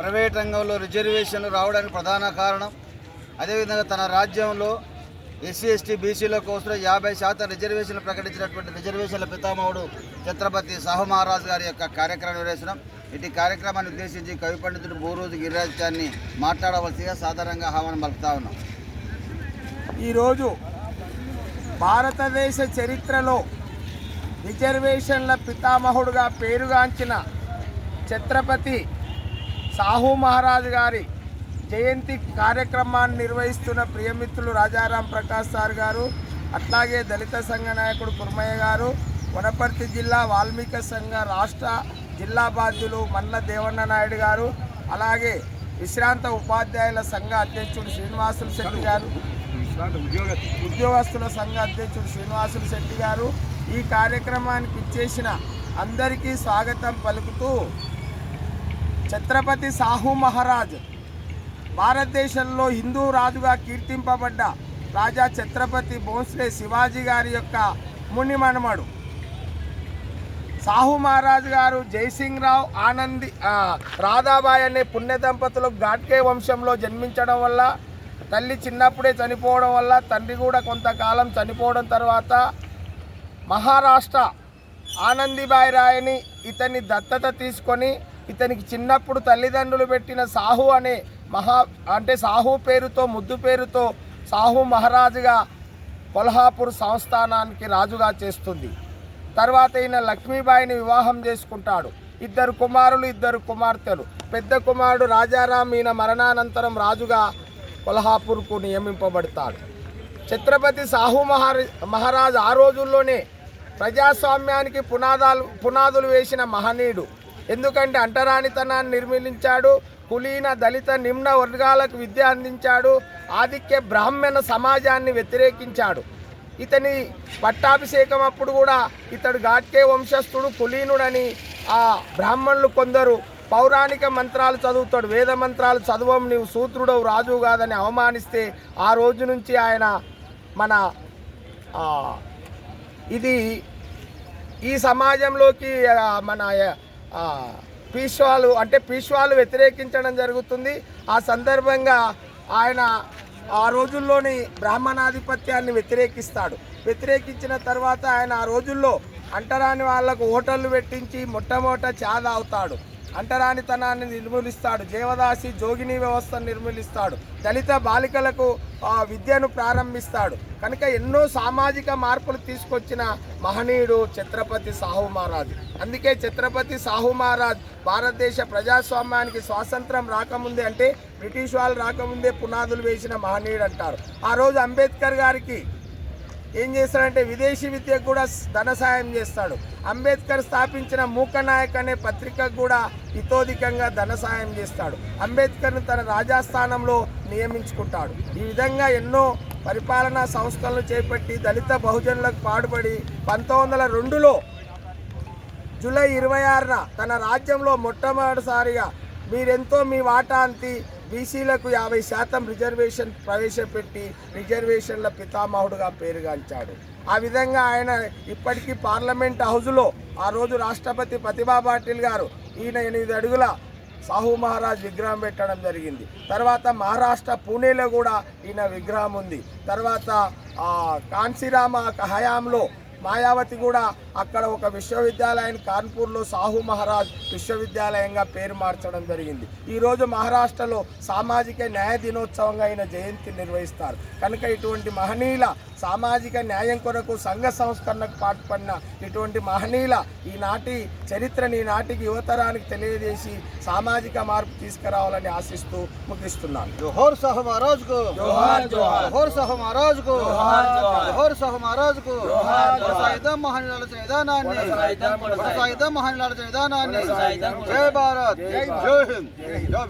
Private రంగంలో రిజర్వేషన్లు రావడానికి ప్రధాన కారణం. అదేవిధంగా తన రాజ్యంలో ఎస్సీ ఎస్టీ బీసీల కోసం యాభై శాతం రిజర్వేషన్లు ప్రకటించినటువంటి రిజర్వేషన్ల పితామహుడు ఛత్రపతి సాహు మహారాజు గారి యొక్క కార్యక్రమం నిర్వహించడం ఇటు కార్యక్రమాన్ని ఉద్దేశించి కవి పండితుడు బోరోజు గిరిరాజ్యాన్ని మాట్లాడవలసిగా సాధారణంగా ఆహ్వానం పలుకుతా ఉన్నాం. ఈరోజు భారతదేశ చరిత్రలో రిజర్వేషన్ల పితామహుడుగా పేరుగాంచిన ఛత్రపతి సాహు మహారాజు గారి జయంతి కార్యక్రమాన్ని నిర్వహిస్తున్న ప్రియమిత్రులు రాజారాం ప్రకాష్ సార్ గారు అట్లాగే దళిత సంఘ నాయకుడు కుర్మయ్య గారు వనపర్తి జిల్లా వాల్మీకి సంఘ రాష్ట్ర జిల్లా బాధ్యులు మల్ల దేవన్న నాయుడు గారు అలాగే విశ్రాంత ఉపాధ్యాయుల సంఘ అధ్యక్షుడు శ్రీనివాసులు శెట్టి గారు ఉద్యోగస్తుల సంఘ అధ్యక్షుడు శ్రీనివాసులు శెట్టి గారు ఈ కార్యక్రమానికి ఇచ్చేసిన అందరికీ స్వాగతం పలుకుతూ ఛత్రపతి సాహు మహారాజ్. భారతదేశంలో హిందూ రాజుగా కీర్తింపబడ్డ రాజా ఛత్రపతి భోంస్లే శివాజీ గారి యొక్క ముని మనమడు సాహు మహారాజ్ గారు జైసింగ్ రావు ఆనంది రాధాబాయి అనే పుణ్య దంపతులకు ఘాట్కే వంశంలో జన్మించడం వల్ల తల్లి చిన్నప్పుడే చనిపోవడం వల్ల తండ్రి కూడా కొంతకాలం చనిపోవడం తర్వాత మహారాష్ట్ర ఆనందిబాయి రాయని ఇతన్ని దత్తత తీసుకొని ఇతనికి చిన్నప్పుడు తల్లిదండ్రులు పెట్టిన సాహు అనే మహా అంటే సాహు పేరుతో ముద్దు పేరుతో సాహు మహారాజుగా కొల్హాపూర్ సంస్థానానికి రాజుగా చేస్తుంది. తర్వాత ఈయన లక్ష్మీబాయిని వివాహం చేసుకుంటాడు. ఇద్దరు కుమారులు ఇద్దరు కుమార్తెలు. పెద్ద కుమారుడు రాజారాం ఈయన మరణానంతరం రాజుగా కొల్హాపూర్కు నియమింపబడతాడు. ఛత్రపతి సాహు మహారా మహారాజ్ ఆ రోజుల్లోనే ప్రజాస్వామ్యానికి పునాదాలు పునాదులు వేసిన మహనీయుడు. ఎందుకంటే అంటరానితనాన్ని నిర్మించాడు కులీన దళిత నిమ్న వర్గాలకు విద్య అందించాడు ఆధిక్య బ్రాహ్మణ సమాజాన్ని వ్యతిరేకించాడు. ఇతని పట్టాభిషేకం అప్పుడు కూడా ఇతడు ఘాట్కే వంశస్థుడు కులీనుడని ఆ బ్రాహ్మణులు కొందరు పౌరాణిక మంత్రాలు చదువుతాడు. వేద మంత్రాలు చదవం నీవు సూత్రుడవు రాజు కాదని అవమానిస్తే ఆ రోజు నుంచి ఆయన మన ఇది ఈ సమాజంలోకి మన పీష్వాలు అంటే పీష్వాలు వ్యతిరేకించడం జరుగుతుంది. ఆ సందర్భంగా ఆయన ఆ రోజుల్లోని బ్రాహ్మణాధిపత్యాన్ని వ్యతిరేకిస్తాడు. వ్యతిరేకించిన తర్వాత ఆయన ఆ రోజుల్లో అంటరాని వాళ్ళకు హోటళ్ళు పెట్టించి మొట్టమొదట చా తాగుతాడు. అంటరానితనాన్ని నిర్మూలిస్తాడు. దేవదాసి జోగిని వ్యవస్థను నిర్మూలిస్తాడు. దళిత బాలికలకు ఆ, విద్యను ప్రారంభిస్తాడు. కనుక ఎన్నో సామాజిక మార్పులు తీసుకొచ్చిన మహనీయుడు ఛత్రపతి సాహు మహారాజ్. అందుకే ఛత్రపతి సాహు మహారాజ్ భారతదేశ ప్రజాస్వామ్యానికి స్వాతంత్రం రాకముందే అంటే బ్రిటిష్ వాళ్ళు రాకముందే పునాదులు వేసిన మహనీయుడు అంటారు. ఆ రోజు అంబేద్కర్ గారికి ఏం చేస్తాడంటే విదేశీ విద్యకు కూడా ధన సహాయం చేస్తాడు. అంబేద్కర్ స్థాపించిన మూకనాయక్ అనే పత్రికకు కూడా ఇతోధికంగా ధన సహాయం చేస్తాడు. అంబేద్కర్ను తన రాజాస్థానంలో నియమించుకుంటాడు. ఈ విధంగా ఎన్నో పరిపాలనా సంస్థలను చేపట్టి దళిత బహుజనులకు పాడుపడి పంతొమ్మిది వందల రెండులో జూలై ఇరవై ఆరున తన రాజ్యంలో మొట్టమొదటిసారిగా మీరెంతో మీ వాటా అంతి బీసీలకు యాభై శాతం రిజర్వేషన్ ప్రవేశపెట్టి రిజర్వేషన్ల పితామహుడుగా పేరుగాంచాడు. ఆ విధంగా ఆయన ఇప్పటికీ పార్లమెంట్ హౌజ్లో ఆ రోజు రాష్ట్రపతి ప్రతిభా పాటిల్ గారు ఈయన ఎనిమిది అడుగుల సాహు మహారాజ్ విగ్రహం పెట్టడం జరిగింది. తర్వాత మహారాష్ట్ర పూణేలో కూడా ఈయన విగ్రహం ఉంది. తర్వాత ఆ, హయాంలో మాయావతి కూడా అక్కడ ఒక విశ్వవిద్యాలయాన్ని కాన్పూర్లో సాహు మహారాజ్ విశ్వవిద్యాలయంగా పేరు మార్చడం జరిగింది. ఈరోజు మహారాష్ట్రలో సామాజిక న్యాయ దినోత్సవంగా ఆయన జయంతి నిర్వహిస్తారు. కనుక ఇటువంటి మహనీయుల సామాజిక న్యాయం కొరకు సంఘ సంస్కరణకు పాటుపడిన ఇటువంటి మహనీయుల ఈనాటి చరిత్రని ఈనాటికి యువతరానికి తెలియజేసి సామాజిక మార్పు తీసుకురావాలని ఆశిస్తూ ముగిస్తున్నాను. జోహర్ సాహు మహారాజ్కు జోహార్, జోహార్. సాహు మహారాజ్కు జోహార్, సాహు మహారాజ్కు మహానీయుల విధానాన్ని మహానీయుల విధానాన్ని జై భారత్. జై జై హింద్. జై